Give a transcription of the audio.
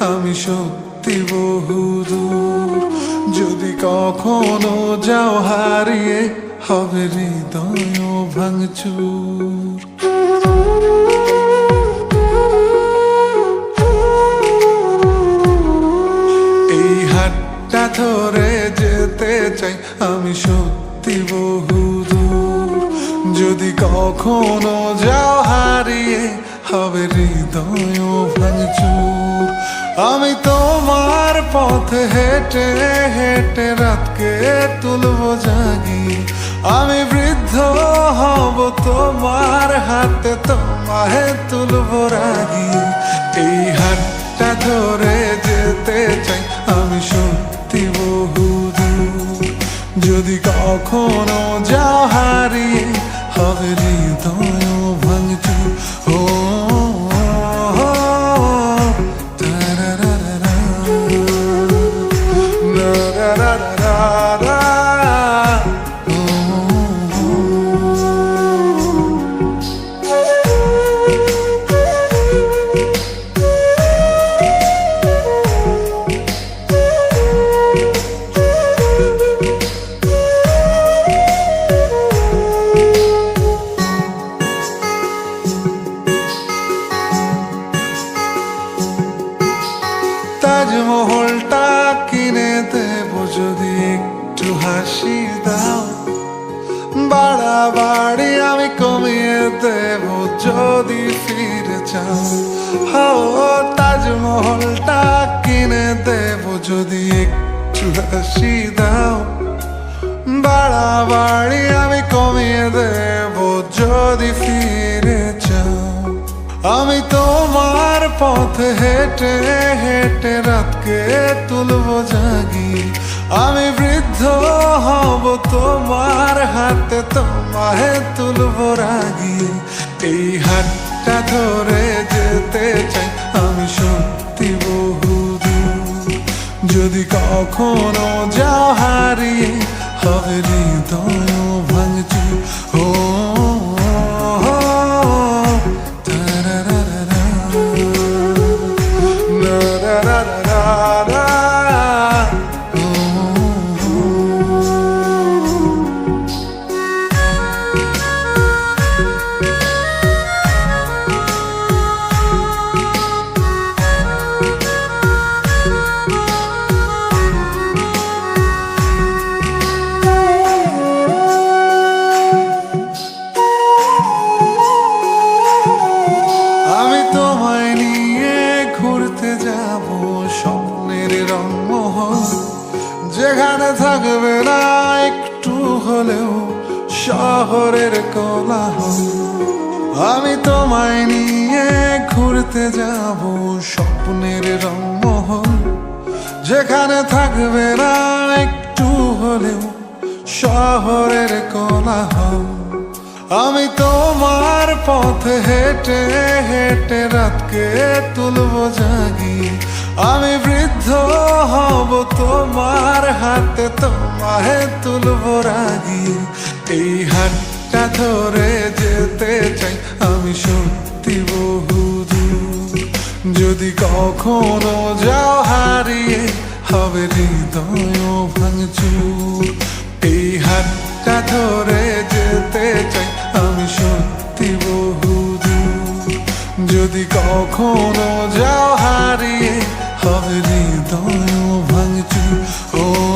আমি সত্যি বহুদূর। যদি কখনো যাও, হারিয়ে হবে হৃদয় ভাঙচুর। এই হাতটা ধরে যেতে চাই, আমি সত্যি বহুদূর। যদি কখনো যাও, হারিয়ে হবে হৃদয় ভাঙচুর আমি তোমার পথে হেঁটে হেঁটে রাতকে তুলবো জাগি। আমি বৃদ্ধ হব তোমার হাতে, তোমায় তুলবো রাগি। এই হাতটা ধরে যেতে চাই আমি সত্যি বহুদূর যদি কখনো যাও হারিয়ে হবে হৃদয় ভাঙচুর ও একটু হাসি দাও। বাড়াবাড়ি আমি কমিয়ে দেব যদি ফিরে চাও। হো তাজমহলটা কিনে দেব যদি একটু হাসি দাও। বাড়াবাড়ি আমি কমিয়ে দেব যদি ফিরে চাও। আমি তোমার পথ হেঁটে হেঁটে রাতকে তুলবো জাগি তোমায় তুলব রাগি এই হাতটা ধরে শহরের কোলাহল, আমি তোমায় নিয়ে ঘুরতে যাব। স্বপ্নের রংমহল, যেখানে থাকবে না একটু হলেও শহরের কোলাহল। আমি তোমার পথে হেঁটে হেঁটে রাতকে তুলব জাগি। আমি বৃদ্ধ হব তোমার হাতে, তোমায় তুলব রাগি। এই হাটটা ধরে যেতে চাই, আমি সত্যি বহু যদি কখনো যাও হারিয়ে, হবে হৃদয় ভাঙচুর। এই হাটটা ধরে যেতে চাই, আমি সত্যি বহু যদি কখনো যাও হারিয়ে, হবে হৃদয় ভাঙচুর। ও